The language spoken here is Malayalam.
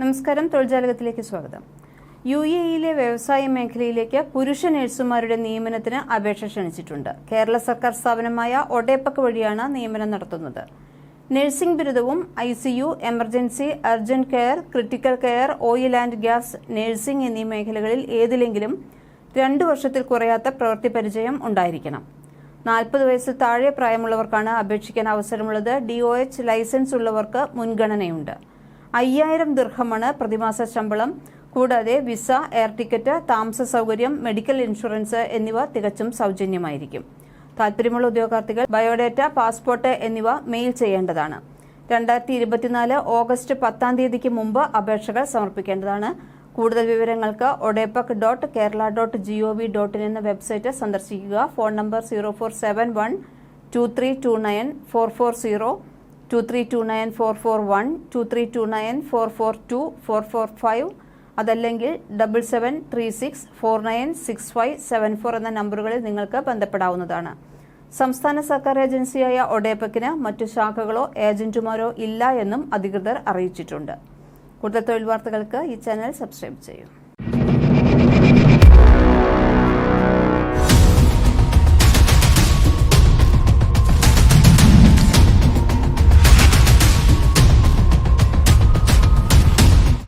നമസ്കാരം തൊഴിൽജാലകത്തിലേക്ക് സ്വാഗതം. യു എ ഇയിലെ വ്യവസായ മേഖലയിലേക്ക് പുരുഷ നഴ്സുമാരുടെ നിയമനത്തിന് അപേക്ഷ ക്ഷണിച്ചിട്ടുണ്ട്. കേരള സർക്കാർ സ്ഥാപനമായ ഒഡേപ്പക് വഴിയാണ് നിയമനം നടത്തുന്നത്. നഴ്സിംഗ് ബിരുദവും I C U emergency urgent care critical care oil and gas nursing എന്നീ മേഖലകളിൽ ഏതിലെങ്കിലും രണ്ടു വർഷത്തിൽ കുറയാത്ത പ്രവൃത്തി പരിചയം ഉണ്ടായിരിക്കണം. നാൽപ്പത് വയസ്സ് താഴെ പ്രായമുള്ളവർക്കാണ് അപേക്ഷിക്കാൻ അവസരമുള്ളത്. ഡി ലൈസൻസ് ഉള്ളവർക്ക് മുൻഗണനയുണ്ട്. അയ്യായിരം ദീർഘമാണ് പ്രതിമാസ ശമ്പളം. കൂടാതെ വിസ എയർ ടിക്കറ്റ് താമസ സൗകര്യം മെഡിക്കൽ ഇൻഷുറൻസ് എന്നിവ തികച്ചും സൗജന്യമായിരിക്കും. താൽപര്യമുള്ള ഉദ്യോഗാർത്ഥികൾ ബയോഡേറ്റ പാസ്പോർട്ട് എന്നിവ മെയിൽ ചെയ്യേണ്ടതാണ്. രണ്ടായിരത്തി ഇരുപത്തിനാല് ഓഗസ്റ്റ് പത്താം തീയതിക്ക് മുമ്പ് അപേക്ഷകൾ സമർപ്പിക്കേണ്ടതാണ്. കൂടുതൽ വിവരങ്ങൾക്ക് ODEPC dot Kerala dot G O V dot in എന്ന വെബ്സൈറ്റ് സന്ദർശിക്കുക. Phone number zero four seven one two three two nine four four zero. Two three two nine four four one two three two nine four four two four four five അതല്ലെങ്കിൽ double seven three six four nine six five seven four എന്ന നമ്പറുകളിൽ നിങ്ങൾക്ക് ബന്ധപ്പെടാവുന്നതാണ്. സംസ്ഥാന സർക്കാർ ഏജൻസിയായ ഒഡേപ്പക്കിന് മറ്റു ശാഖകളോ ഏജന്റുമാരോ ഇല്ല എന്നും അധികൃതർ അറിയിച്ചിട്ടുണ്ട്. കൂടുതൽ തൊഴിൽ വാർത്തകൾക്ക് ഈ ചാനൽ സബ്സ്ക്രൈബ് ചെയ്യൂ.